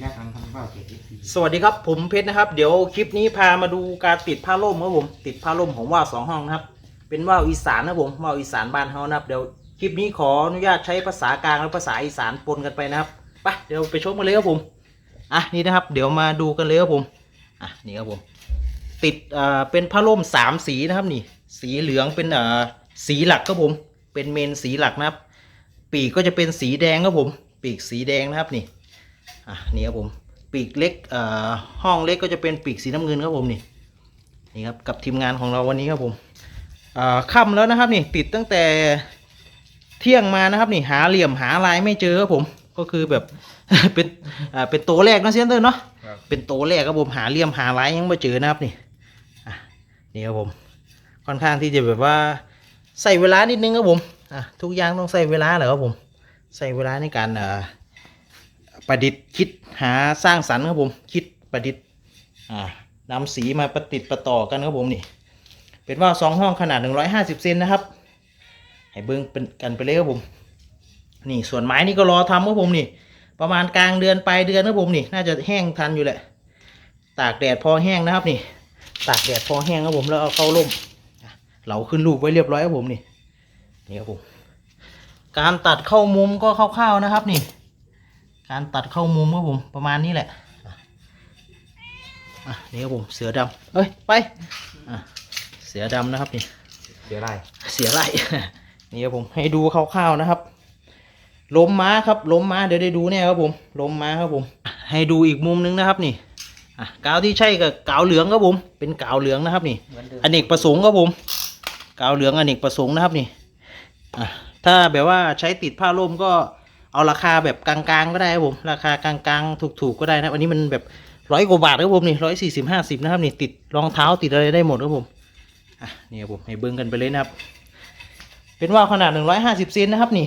แรกทางทำว่าเจ็ดเอฟซีสวัสดีครับผมเพชรนะครับ เดี๋ยวคลิปนี้พามาดูการติดผ้าร่มครับผมติดผ้าร่มของว่าวสองห้องนะครับ เป็นว่าวอีสานนะผมว่าวอีสานบ้านเฮานะครับเดี๋ยวคลิปนี้ขออนุญาตใช้ภาษากลางและภาษาอีสานปนกันไปนะครับไปเดี๋ยวไปชมกันเลยครับผมอะนี่นะครับ เดี๋ยวมาดูกันเลยครับผมอะนี่ครับผม ติดเอ่อเป็นผ้าร่มสามสีนะครับนี่ สีเหลืองเป็นเอ่อสีหลักครับผม เป็นเมนสีหลักนะครับ ปีกก็จะเป็นสีแดงครับผม ปีกสีแดงนะครับนี่ อะนี่ครับผมปีกเล็กเอ่อห้องเล็กก็จะเป็นปีกสีน้ำเงินครับผมนี่นี่ครับกับทีมงานของเราวันนี้ครับผมอ่าค่ำแล้วนะครับนี่ติดตั้งแต่เที่ยงมานะครับนี่หาเหลี่ยมหาลายไม่เจอครับผมก็คือแบบเป็นอ่าเป็นตัวแรกนะเซนเตอร์เนาะครับเป็นตัวแรกครับผมหาเหลี่ยมหาลายยังไม่เจอนะครับนี่อะนี่ครับผมค่อนข้างที่จะแบบว่าใส่เวลานิดนึงครับผมอะทุกอย่างต้องใส่เวลาเหรอครับผมใส่เวลาในการอ่า ประดิษฐ์คิดหาสร้างสรรค์ครับผม คิดประดิษฐ์อ่านำสีมาประติดประต่อกันครับผมนี่ เป็นว่าสองห้องขนาด 150 เซนนะครับ ให้เบิ้งเป็นกันไปเลยครับผม นี่ส่วนไม้นี่ก็รอทำครับผมนี่ ประมาณกลางเดือนปลายเดือนครับผมนี่ น่าจะแห้งทันอยู่แหละ ตากแดดพอแห้งนะครับนี่ ตากแดดพอแห้งครับผมแล้วเอาเข้าร่มเหลาขึ้นรูปไว้เรียบร้อยครับผมนี่ นี่ครับผม การตัดเข้ามุมก็คร่าวๆนะครับนี่ การตัดเข้ามุมครับผมประมาณนี้แหละอะอะนี่ครับผมเสือดำเอ้ยไปอะเสือดำนะครับนี่เดี๋ยวไล่เสียไล่นี่ครับผมให้ดูคร่าวๆนะครับ ล้มม้าครับล้มม้าเดี๋ยวได้ดูแน่ครับผมล้มม้าครับผม ให้ดูอีกมุมนึงนะครับนี่อะกาวที่ใช่กับกาวเหลืองครับผม เป็นกาวเหลืองนะครับนี่เหมือนเดิมอเนกประสงค์ครับผมกาวเหลืองอเนกประสงค์นะครับนี่อะถ้าแบบว่าใช้ติดผ้าร่มก็ เอาราคาแบบกลางๆก็ได้ครับผมราคากลางๆถูกๆก็ได้นะอันนี้มันแบบร้อยกว่าบาทครับผมนี่ร้อยสี่สิบห้าสิบนะครับนี่ติดรองเท้าติดอะไรได้หมดครับผมอะนี่ครับผมให้เบิ้งกันไปเลยนะครับ เป็นว่าวขนาดหนึ่งร้อยห้าสิบเซนนะครับนี่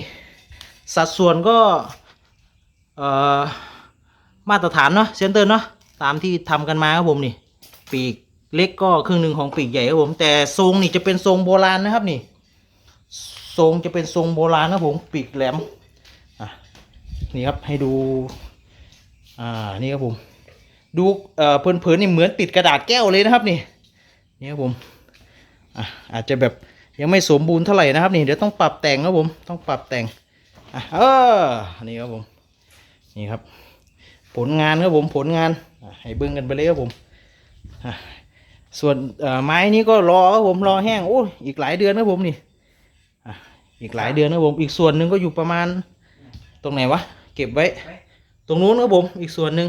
สัดส่วนก็เอ่อมาตรฐานเนาะเซนเตอร์เนาะตามที่ทำกันมาครับผมนี่ ปีกเล็กก็ครึ่งหนึ่งของปีกใหญ่ครับผม แต่ทรงนี่จะเป็นทรงโบราณนะครับนี่ทรงจะเป็นทรงโบราณนะครับผม ปีกแหลม นี่ครับให้ดู อ่านี่ครับผม ดูเอ่อเพลินๆนี่เหมือนติดกระดาษแก้วเลยนะครับนี่นี่ครับผมอะอาจจะแบบยังไม่สมบูรณ์เท่าไหร่นะครับนี่เดี๋ยวต้องปรับแต่งครับผมต้องปรับแต่งอะเออนี่ครับผมนี่ครับ ผลงานครับผมผลงานให้เบิ้งกันไปเลยครับผมส่วนเอ่อไม้นี้ก็รอครับผมรอแห้งโอ้อีกหลายเดือนครับผมนี่อีกหลายเดือนครับผม อีกส่วนหนึ่งก็อยู่ประมาณ ตรงไหนวะ ก็บไว้ ตรงนู้นครับผมอีกส่วนหนึ่ง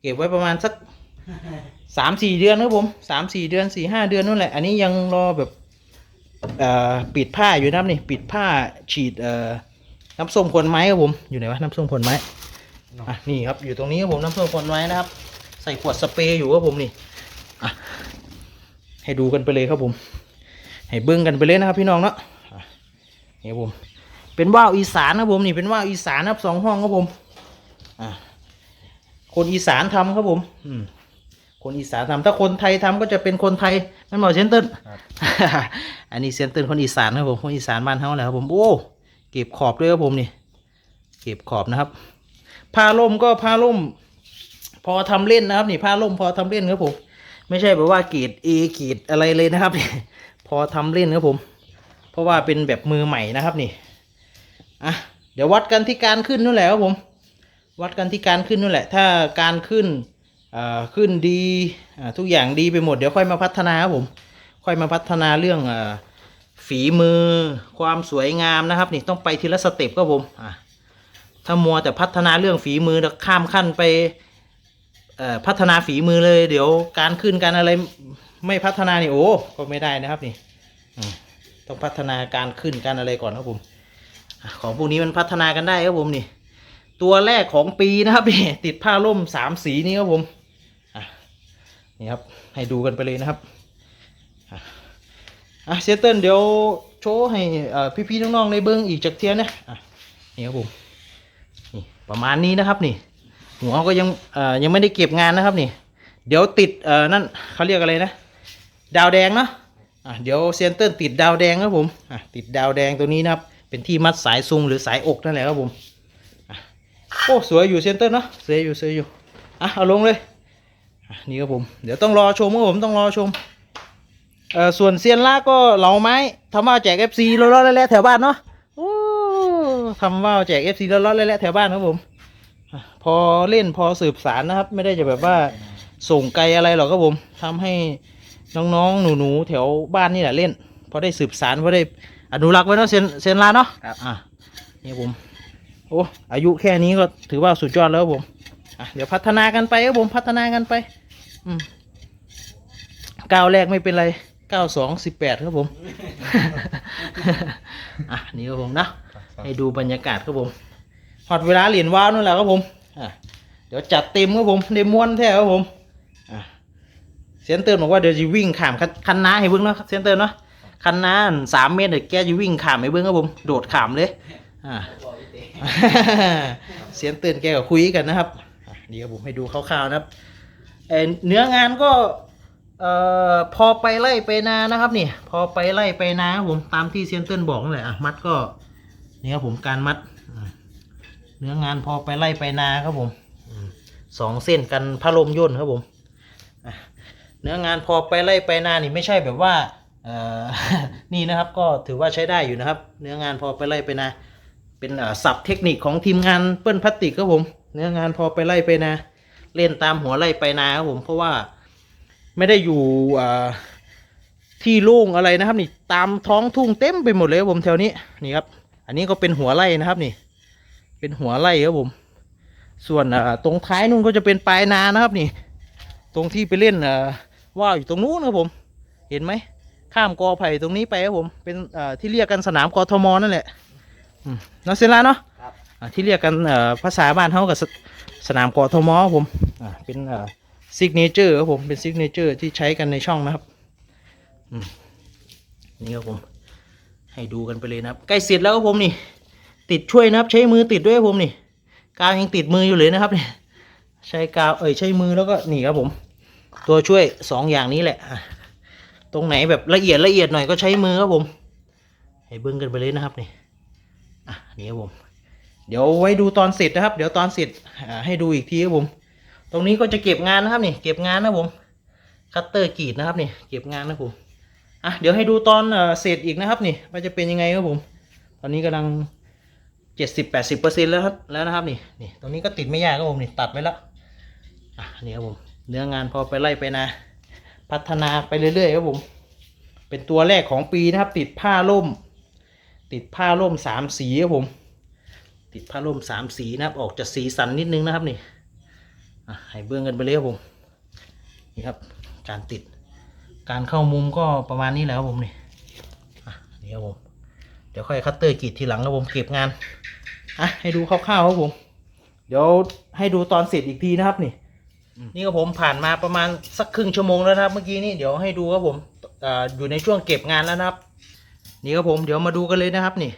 เก็บไว้ประมาณสักสามสี่เดือนครับผมสามสี่เดือนสี่ห้าเดือนนั่นแหละ อันนี้ยังรอแบบปิดผ้าอยู่นะครับนี่ปิดผ้าฉีดน้ำส้มขนไม้ครับผมอยู่ไหนวะน้ำส้มขนไม้อะนี่ครับอยู่ตรงนี้ครับผมน้ำส้มขนไม้นะครับ ใส่ขวดสเปรย์อยู่ครับผมนี่อะให้ดูกันไปเลยครับผม ให้เบิ้งกันไปเลยนะครับพี่น้องเนาะนี่ครับผม เป็นว่าวอีสานนะครับผมนี่เป็นว่าวอีสานนะครับสองห้องครับผมอะคนอีสานทำครับผม อืมคนอีสานทำถ้าคนไทยทำก็จะเป็นคนไทยนั่นหมอเซนเตอร์ครับอันนี้เซนเตอร์คนอีสานนะครับผมคนอีสานบ้านเฮาแหละครับผมโอ้เก็บขอบด้วยครับผมนี่ เก็บขอบนะครับผ้าล่มก็ผ้าล่ม พอทำเล่นนะครับนี่ผ้าล่มพอทำเล่นครับผมไม่ใช่แบบว่ากีดเอกีดอะไรเลยนะครับ พอทำเล่นครับผม เพราะว่าเป็นแบบมือใหม่นะครับนี่ อะเดี๋ยววัดกันที่การขึ้นนู่นแหละครับผม วัดกันที่การขึ้นนู่นแหละ ถ้าการขึ้นอ่าขึ้นดีอ่าทุกอย่างดีไปหมดเดี๋ยวค่อยมาพัฒนาครับผม ค่อยมาพัฒนาเรื่องอาฝีมือความสวยงามนะครับนี่ต้องไปทีละสเต็ปครับผมอะถ้ามัวแต่พัฒนาเรื่องฝีมือแล้วข้ามขั้นไปพัฒนาฝีมือเลย เดี๋ยวการขึ้นการอะไรไม่พัฒนานี่โอ้ก็ไม่ได้นะครับนี่ต้องพัฒนาการขึ้นการอะไรก่อนครับผม ของพวกนี้มันพัฒนากันได้ครับผมนี่ ตัวแรกของปีนะครับนี่ติดผ้าร่มสามสีนี้ครับผมนี่ครับให้ดูกันไปเลยนะครับอะเซตเติลเดี๋ยวโชว์ให้พี่ๆน้องๆในเบิ้งอีกจากเทียนนะนี่ครับผมนี่ประมาณนี้นะครับนี่หัวก็ยังยังไม่ได้เก็บงานนะครับนี่ เดี๋ยวติดนั่นเขาเรียกอะไรนะ ดาวแดงเนาะะเดี๋ยวเซนเตอร์ติดดาวแดงครับผมติดดาวแดงตัวนี้นะครับ เป็นที่มัดสายซุงหรือสายอกนั่นแหละครับผมอะโอ้สวยอยู่เซนเตอร์เนาะสวยอยู่สวยอยู่อะเอาลงเลยนี่ครับผมเดี๋ยวต้องรอชมครับผมต้องรอชมเอ่อส่วนเซียนล่าก็เหลาไม้ทำว่าแจกเอฟซีร้อนๆแล้วแถวบ้านเนาะโอ้ทำว่าวแจกเอฟซีร้อนๆแล้วๆแถวบ้านครับผมพอเล่นพอสืบสารนะครับ ไม่ได้จะแบบว่าส่งไกลอะไรหรอกครับผมทำให้น้องๆหนูๆแถวบ้านนี่แหละเล่นพอได้สืบสารพอได้ อนุรักษ์ไว้เนาะเซียนเซียนล่าเนาะครับ อะนี่ครับผมโอ้อายุแค่นี้ก็ถือว่าสุดยอดแล้วครับผมอะเดี๋ยวพัฒนากันไปครับผมพัฒนากันไป อืมก้าวแรกไม่เป็นไรก้าวสองสิบแปดครับผม อะนี่ครับผมนะ ให้ดูบรรยากาศครับผมหอดเวลาเหรียญว้าวนั่นแหละครับผมอะเดี๋ยวจัดเต็มครับผมเดมวนแท้ครับผมอะเซนเตอร์บอกว่าเดี๋ยวจะวิ่งขามคันคันน้าให้เบิ้งเนาะเซนเตอร์เนาะ คันน้าสามเมตรเดี๋ยวแกจะวิ่งขามให้เบิ้งครับผม โดดขามเลยอะเสียงตื่นแกก็คุยกันนะครับนี่ครับผมให้ดูคร่าวๆนะครับเนื้องานก็เอ่อพอไปไล่ไปนานะครับนี่พอไปไล่ไปนาครับผมตามที่เซียนเติ้ลบอกนั่นแหละอะมัดก็นี่ครับผมการมัด เนื้องานพอไปไล่ไปนาครับผมสองเส้นกันพัดลมย่นครับผมเนื้องานพอไปไล่ไปนานี่ไม่ใช่แบบว่า นี่นะครับก็ถือว่าใช้ได้อยู่นะครับ เนื้องานพอไปไล่ไปนาเป็นศัพท์เทคนิคของทีมงานเปิ้ลพลาสติกครับผม เนื้องานพอไปไล่ไปนาเล่นตามหัวไล่ไปนาครับผมเพราะว่าไม่ได้อยู่ที่โล่งอะไรนะครับ นี่ตามท้องทุ่งเต็มไปหมดเลยครับผมแถวนี้นี่ครับ อันนี้ก็เป็นหัวไล่นะครับนี่ เป็นหัวไล่ครับผม ส่วนตรงท้ายนู่นก็จะเป็นปลายนานะครับนี่ ตรงที่ไปเล่นว่าวอยู่ตรงนู้นครับผม เห็นไหม ข้ามกอไผ่ตรงนี้ไปครับผม เป็นอ่าที่เรียกกันสนามกทมนั่นแหละอืมเนาะเซนลาเนาะครับอ่าที่เรียกกันเอ่อภาษาบ้านเขากับสสนามกอทมครับผมอ่าเป็นเอ่อซิกเนเจอร์ครับผมเป็นซิกเนเจอร์ที่ใช้กันในช่องนะครับอืมนี่ครับผมให้ดูกันไปเลยนะครับใกล้เสร็จแล้วครับผมนี่ ติดช่วยนะครับ ใช้มือติดด้วยครับผมนี่กาวยังติดมืออยู่เลยนะครับเนี่ยใช้กาวเอ้ยใช้มือแล้วก็นี่ครับผม ตัวช่วยสองอย่างนี้แหละอะ ตรงไหนแบบละเอียดละเอียดหน่อยก็ใช้มือครับผม ให้เบิ้งกันไปเลยนะครับนี่อะนี่ครับผม เดี๋ยวไว้ดูตอนเสร็จนะครับ เดี๋ยวตอนเสร็จให้ดูอีกทีครับผม ตรงนี้ก็จะเก็บงานนะครับนี่ เก็บงานนะผม คัตเตอร์กรีดนะครับนี่ เก็บงานนะผมอะเดี๋ยวให้ดูตอนเสร็จอีกนะครับนี่ว่าจะเป็นยังไงครับผม ตอนนี้กำลังเจ็ดสิบแปดสิบเปอร์เซ็นต์แล้วครับแล้วนะครับนี่นี่ตรงนี้ก็ติดไม่ยากครับผมนี่ตัดไว้แล้วอะนี่ครับผมเนื้องานพอไปไล่ไปนา พัฒนาไปเรื่อยๆครับผม เป็นตัวแรกของปีนะครับ ติดผ้าล่ม ติดผ้าร่มสามสีครับผม ติดผ้าร่มสามสีนะครับ ออกจะสีสันนิดนึงนะครับนี่ให้เบื้องกันไปเลยครับผม นี่ครับ การติด การเข้ามุมก็ประมาณนี้แหละครับผมนี่นี่ครับผม เดี๋ยวค่อยคัตเตอร์กรีดทีหลังครับผม เก็บงานอะให้ดูคร่าวๆครับผม เดี๋ยวให้ดูตอนเสร็จอีกทีนะครับนี่ นี่ครับผมผ่านมาประมาณสักครึ่งชั่วโมงแล้วนะครับ เมื่อกี้นี่เดี๋ยวให้ดูครับผมออยู่ในช่วงเก็บงานแล้วนะครับ นี่ครับผมเดี๋ยวมาดูกันเลยนะครับนี่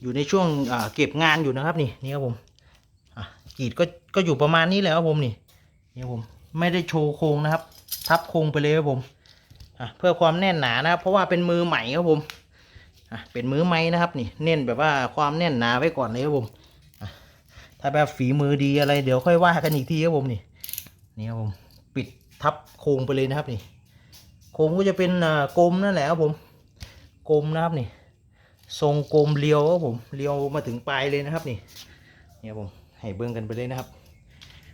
อยู่ในช่วงเก็บงานอยู่นะครับนี่นี่ครับผมกีดก็ก็อยู่ประมาณนี้แหละครับผมนี่นี่ครับผมไม่ได้โชว์โครงนะครับ ทับโครงไปเลยครับผมเพื่อความแน่นหนานะครับ เพราะว่าเป็นมือใหม่ครับผมเป็นมือใหม่นะครับนี่เน้นแบบว่าความแน่นหนาไว้ก่อนเลยครับผมถ้าแบบฝีมือดีอะไรเดี๋ยวค่อยว่ากันอีกทีครับผมนี่ นี่ครับผมปิดทับโครงไปเลยนะครับนี่โครงก็จะเป็นกลมนั่นแหละครับผมกลมนะครับนี่ทรงกลมเรียวครับผมเรียวมาถึงปลายเลยนะครับนี่นี่ยผมให้เบิ้องกันไปเลยนะครับ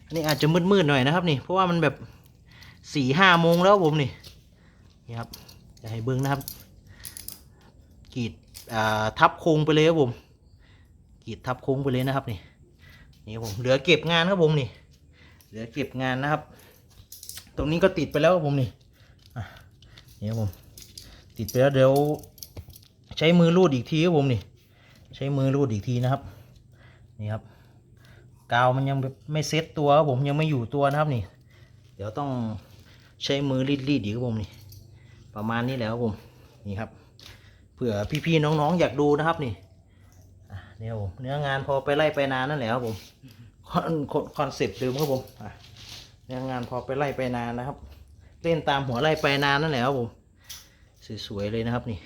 อันนี้อาจจะมืดๆหน่อยนะครับนี่เพราะว่ามันแบบสี่ห้าโมงแล้วครับผมนี่นี่ครับจะให้เบิ้องนะครับกีดทับโค้งไปเลยครับผมกีดทับโค้งไปเลยนะครับนี่นี่ครับผมเหลือเก็บงานครับผมนี่ เหลือเก็บงานนะครับ ตรงนี้ก็ติดไปแล้วครับผมนี่นี่ครับผมติดไปแล้วเดี๋ยว ใช้มือรูดอีกทีครับผมนี่ ใช้มือรูดอีกทีนะครับ นี่ครับกาวมันยังไม่เซ็ตตัวครับผมยังไม่อยู่ตัวนะครับนี่ เดี๋ยวต้องใช้มือรีดรีดอีกครับผมนี่ ประมาณนี้แล้วครับผมนี่ครับเผื่อพี่ๆน้องๆอยากดูนะครับนี่อะนี่ครับผมเนื้องานพอไปไล่ไปนานนั่นแหละครับผม คอนเซ็ปต์เดิมครับผมอะเนื้องานพอไปไล่ไปนานนะครับ เล่นตามหัวไล่ไปนานนั่นแหละครับผม สวยๆเลยนะครับนี่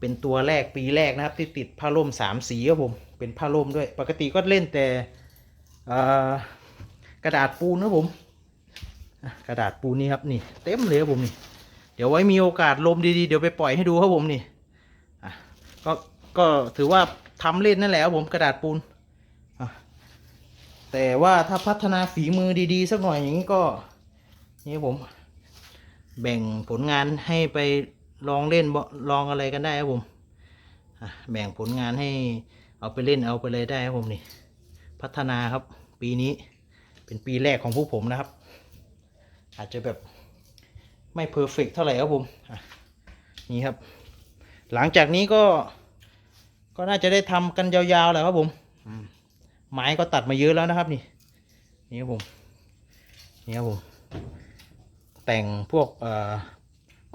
เป็นตัวแรกปีแรกนะครับ ที่ติดผ้าร่มสามสีครับผม เป็นผ้าร่มด้วย ปกติก็เล่นแต่กระดาษปูนครับผม กระดาษปูนนี่ครับนี่ เต็มเลยครับผมนี่ เดี๋ยวไว้มีโอกาสลมดีๆเดี๋ยวไปปล่อยให้ดูครับผมนี่ก็ก็ถือว่าทำเล่นนั่นแหละครับผมกระดาษปูน แต่ว่าถ้าพัฒนาฝีมือดีๆ สักหน่อยอย่างนี้ก็ นี่ผมแบ่งผลงานให้ไปลองเล่นลองอะไรกันได้ครับผมแบ่งผลงานให้เอาไปเล่นเอาไปเลยได้ครับผมนี่ พัฒนาครับ ปีนี้เป็นปีแรกของพวกผมนะครับ อาจจะแบบไม่เพอร์เฟกเท่าไหร่ครับผมนี่ครับ หลังจากนี้ก็ก็น่าจะได้ทำกันยาวๆแหละครับผม ไม้ก็ตัดมาเยอะแล้วนะครับ นี่นี่ครับผมนี่ครับผมแต่งพวกเอ่อ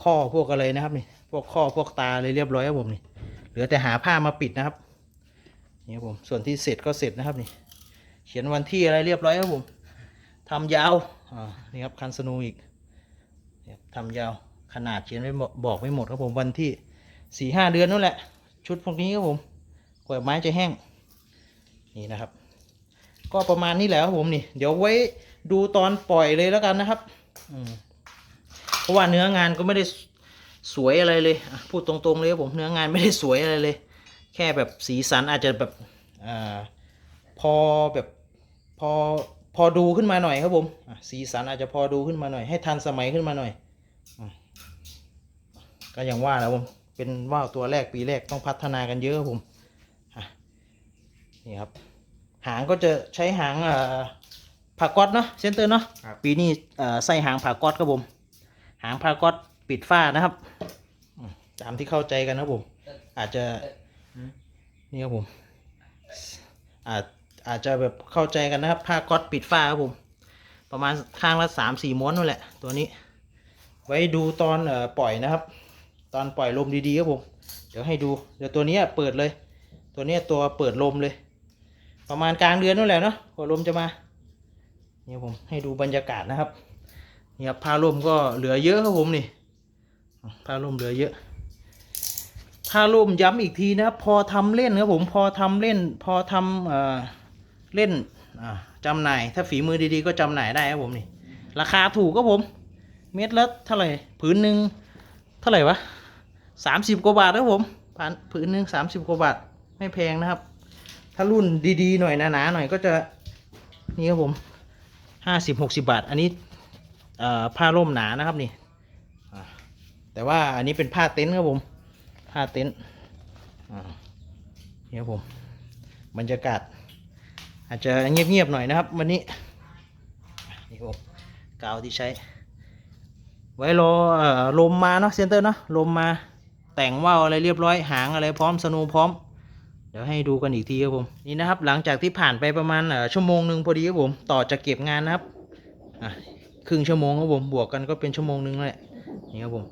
ข้อพวกอะไรนะครับนี่พวกข้อพวกตาเลยเรียบร้อยครับผมนี่เหลือแต่หาผ้ามาปิดนะครับนี่ครับผมส่วนที่เสร็จก็เสร็จนะครับนี่ เขียนวันที่อะไรเรียบร้อยครับผมทำยาวอ่านี่ครับคันสนูอีกเนี่ยทำยาวขนาดเขียนไม่บอกบอกไม่หมดครับผมวันที่สี่ห้าเดือนนั่นแหละ ชุดพวกนี้ครับผมกว่าไม้จะแห้งนี่นะครับ ก็ประมาณนี้แหละครับผมนี่ เดี๋ยวไว้ดูตอนปล่อยเลยแล้วกันนะครับเพราะว่าเนื้องานก็ไม่ได้สวยอะไรเลย พูดตรงๆเลยครับผมเนื้องานไม่ได้สวยอะไรเลย แค่แบบสีสันอาจจะแบบอพอแบบพอพอดูขึ้นมาหน่อยครับผมสีสันอาจจะพอดูขึ้นมาหน่อยให้ทันสมัยขึ้นมาหน่อยก็อย่างว่าแล้วผมเป็นว่าวตัวแรกปีแรกต้องพัฒนากันเยอะครับผมนี่ครับ หางก็จะใช้หางอ่าผ่าก๊อตเนาะเซนเตอร์เนาะครับปีนี้เอ่อใส่หางผ่าก๊อตครับผม หางผ่าก๊อตปิดฝ้านะครับอืมตามที่เข้าใจกันนะครับผม อาจจะนี่ครับผมอาจอาจจะแบบเข้าใจกันนะครับผ้าก๊อตปิดฝ้าครับผม ประมาณข้างละสามสี่ม้วนนั่นแหละ ตัวนี้ ไว้ดูตอนเอ่อปล่อยนะครับ ตอนปล่อยลมดีๆครับผม เดี๋ยวให้ดู เดี๋ยวตัวเนี้ยเปิดเลย ตัวเนี้ยตัวเปิดลมเลย ประมาณกลางเดือนนั่นแหละเนาะกว่าลมจะมาเนี่ยผมให้ดูบรรยากาศนะครับเนี่ครับผ้าร่มก็เหลือเยอะครับผมนี่ผ้าร่มเหลือเยอะผ้าร่มย้ำอีกทีนะครับพอทำเล่นครับผมพอทำเล่น พอทำเอ่อเล่นอ่าจำหน่าย ถ้าฝีมือดีๆ ก็จำหน่ายได้ครับผมนี่ ราคาถูกครับผม เม็ดละเท่าไหร่ผืนหนึ่งเท่าไหร่วะสามสิบกว่าบาทครับผมผืนหนึ่งสามสิบกว่าบาทไม่แพงนะครับ ถ้ารุ่นดีๆหน่อยหนาๆหน่อยก็จะนี่ครับผมห้าสิบหกสิบาท อันนี้ผ้าร่มหนานะครับนี่แต่ว่าอันนี้เป็นผ้าเต็นท์ครับผมผ้าเต็นท์นี่ครับผมบรรยากาศ อาจจะเงียบๆหน่อยนะครับ วันนี้นี่ครับผมกาวที่ใช้ ไว้รอลมมาเนาะเซนเตอร์เนาะลมมาแต่งว่าวอะไรเรียบร้อยหางอะไรพร้อมสนูพร้อม ดี๋ยวให้ดูกันอีกทีครับผมนี่นะครับหลังจากที่ผ่านไปประมาณชั่วโมงหนึ่งพอดีครับผมต่อจากเก็บงานนะครับครึ่งชั่วโมงครับผมบวกกันก็เป็นชั่วโมงนึงแหละนี่ครับผม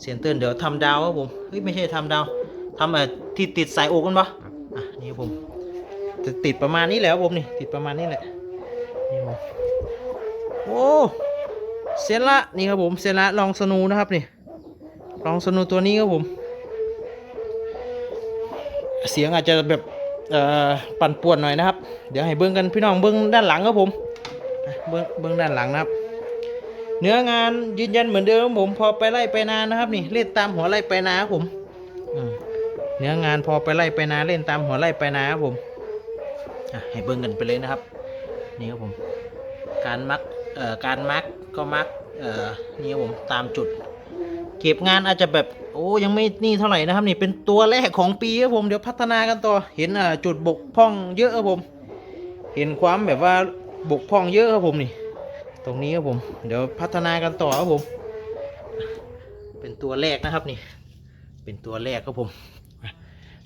เซียนเติ้ลเดี๋ยวทำดาวครับผมเฮ้ยไม่ใช่ทำดาวทำเอ่อที่ติดสายอกกันปะอะนี่ครับผมจะติดประมาณนี้แหละครับผมนี่ติดประมาณนี้แหละนี่ครับผมโอ้เซนละนี่ครับผมเซนละลองสนูนะครับนี่ลองสนูตัวนี้ครับผม เสียงอาจจะแบบปั่นป่วนหน่อยนะครับ เดี๋ยวให้เบิ้งกันพี่น้องเบิ้งด้านหลังครับผมเบื้องเบื้องด้านหลังนะครับ เนื้องานยืนยันเหมือนเดิมครับผมพอไปไล่ไปนานะครับนี่เล่นตามหัวไล่ไปนาครับผมเนื้องานพอไปไล่ไปนาเล่นตามหัวไล่ไปนาครับผมให้เบิ้งกันไปเลยนะครับ นี่ครับผม การมักการมักก็มักนี่ครับผมตามจุด เก็บงานอาจจะแบบ โอ้ยังไม่นี่เท่าไหร่นะครับนี่เป็นตัวแรกของปีครับผมเดี๋ยวพัฒนากันต่อเห็นอ่าจุดบกพร่องเยอะครับผม เห็นความแบบว่าบกพร่องเยอะครับผมนี่ ตรงนี้ครับผม เดี๋ยวพัฒนากันต่อครับผม เป็นตัวแรกนะครับนี่ เป็นตัวแรกครับผม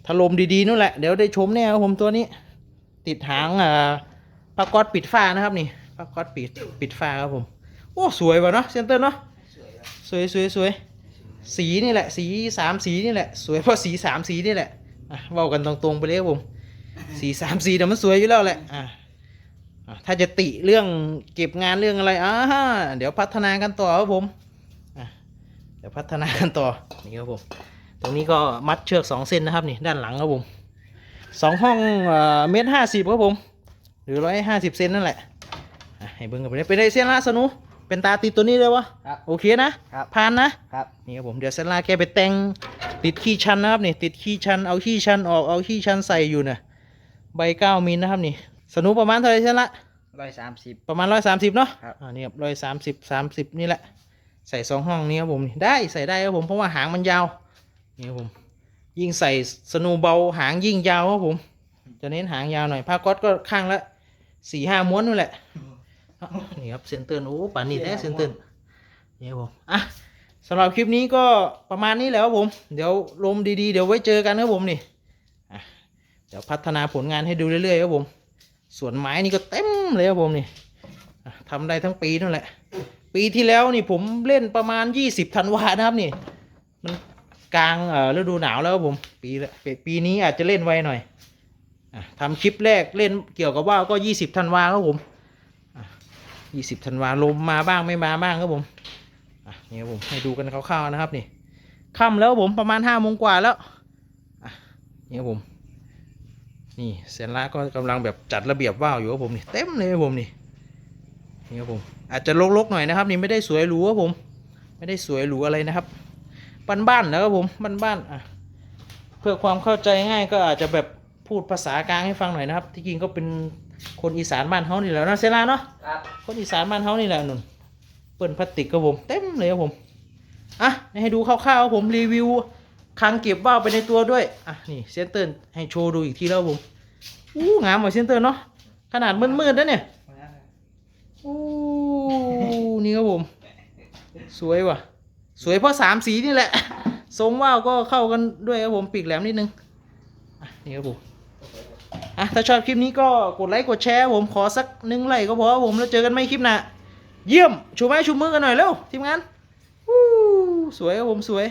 ถ้าลมดีๆนู่นแหละเดี๋ยวได้ชมแน่ครับผมตัวนี้ ติดหางอ่าปากกอดปิดฝ้านะครับนี่ปากกอดปิดปิดฝ้าครับผมโอ้สวยว่ะเนาะเซนเตอร์เนาะสวยสวยสวย สีนี่แหละ สีสามสีนี่แหละ สวยเพราะสีสามสีนี่แหละอะเว้ากันตรงๆไปเลยครับผมสีสามสีแต่มันสวยอยู่แล้วแหละอะอะถ้าจะติเรื่องเก็บงานเรื่องอะไรอ่าเดี๋ยวพัฒนากันต่อครับผมอะเดี๋ยวพัฒนากันต่อนี่ครับผมตรงนี้ก็มัดเชือกสองเส้นนะครับนี่ด้านหลังครับผมสองห้องเมตรห้าสิบครับผม หรือร้อยห้าสิบเซนนั่นแหละให้เบิ้งกันไปเลยเป็นไงเซียนละสนุ เป็นตาติดตัวนี้เลยวะครับโอเคนะครับผ่านนะครับ นี่ครับผมเดี๋ยวเซนลาแกไปแต่งติดขี้ชันนะครับนี่ติดขี้ชันเอาขี้ชันออกเอาขี้ชันใส่อยู่นะใบเก้ามิลนะครับนี่ สนุประมาณเท่าไหรเซนละร้อยสามสิบประมาณร้อยสามสิบเนาะครับอ่านี่ครับร้อยสามสิบสามสิบนี่แหละ ใส่สองห้องนี้ครับผมนี่ได้ใส่ได้ครับผมเพราะว่าหางมันยาวนี่ครับผม ยิ่งใส่สนูเบาหางยิ่งยาวครับผม จะเน้นหางยาวหน่อยผ้าก๊อตก็ข้างละสี่ห้าม้วนนู่นแหละอะ นี่ครับเซนเตอร์โอ้ป่านนี้แท้เซนเตอร์นี่ครับผมอะสำหรับคลิปนี้ก็ประมาณนี้แหล้วครับผม เดี๋ยวลมดีๆ เดี๋ยวไว้เจอกันครับผมนี่อะเดี๋ยวพัฒนาผลงานให้ดูเรื่อยๆครับผม ส่วนไม้นี่ก็เต็มเลยครับผมนี่อะทำได้ทั้งปีนั่นแหละ ปีที่แล้วนี่ผมเล่นประมาณ 20ธันวานะครับนี่ มันกลางเอ่อฤดูหนาวแล้วครับผมปีละปีปีนี้อาจจะเล่นไวหน่อยอะทำคลิปแรกเล่นเกี่ยวกับว่าวก็ 20ธันวาครับผมอะ 20ธันวาลมมาบ้างไม่มาบ้างครับผมอะนี่ครับผมให้ดูกันคร่าวๆนะครับนี่ค่ำแล้วผมประมาณ5โมงกว่าแล้วอะนี่ครับผมนี่เซนล่าก็กำลังแบบจัดระเบียบว่าวอยู่ครับผมนี่เต็มเลยครับผมนี่นี่ครับผมอาจจะรกๆหน่อยนะครับ นี่ไม่ได้สวยหรูครับผม ไม่ได้สวยหรูอะไรนะครับบ้านๆนะครับผมบ้านๆอะเพื่อความเข้าใจง่ายก็อาจจะแบบพูดภาษากลางให้ฟังหน่อยนะครับ ที่จริงก็เป็น คนอีสานบ้านเฮานี่แหละเนาะเซนล่าเนาะครับ คนอีสานบ้านเฮานี่แหละนุ่นเปิ้นพลาสติกครับผมเต็มเลยครับผมอะให้ดูคร่าวๆครับผมรีวิวคลังเก็บว่าวไปในตัวด้วยอะนี่เซนเตอร์ให้โชว์ดูอีกทีแล้วครับผมอู้งามกว่าเซนเตอร์เนาะขนาดมืดๆนะเนี่ยอู้นี่ครับผม สวยว่ะ สวยเพราะสามสีนี่แหละทรงว่าวก็เข้ากันด้วยครับผมปีกแหลมนิดนึง อะนี่ครับผม อะถ้าชอบคลิปนี้ก็กดไลค์กดแชร์ผมขอสักหนึ่งไลค์ก็พอผมแล้วเจอกันไม่คลิปหน้าเยี่ยมชูไม้ชูมือกันหน่อยเร็วทีมงานวู้สวยครับผมสวย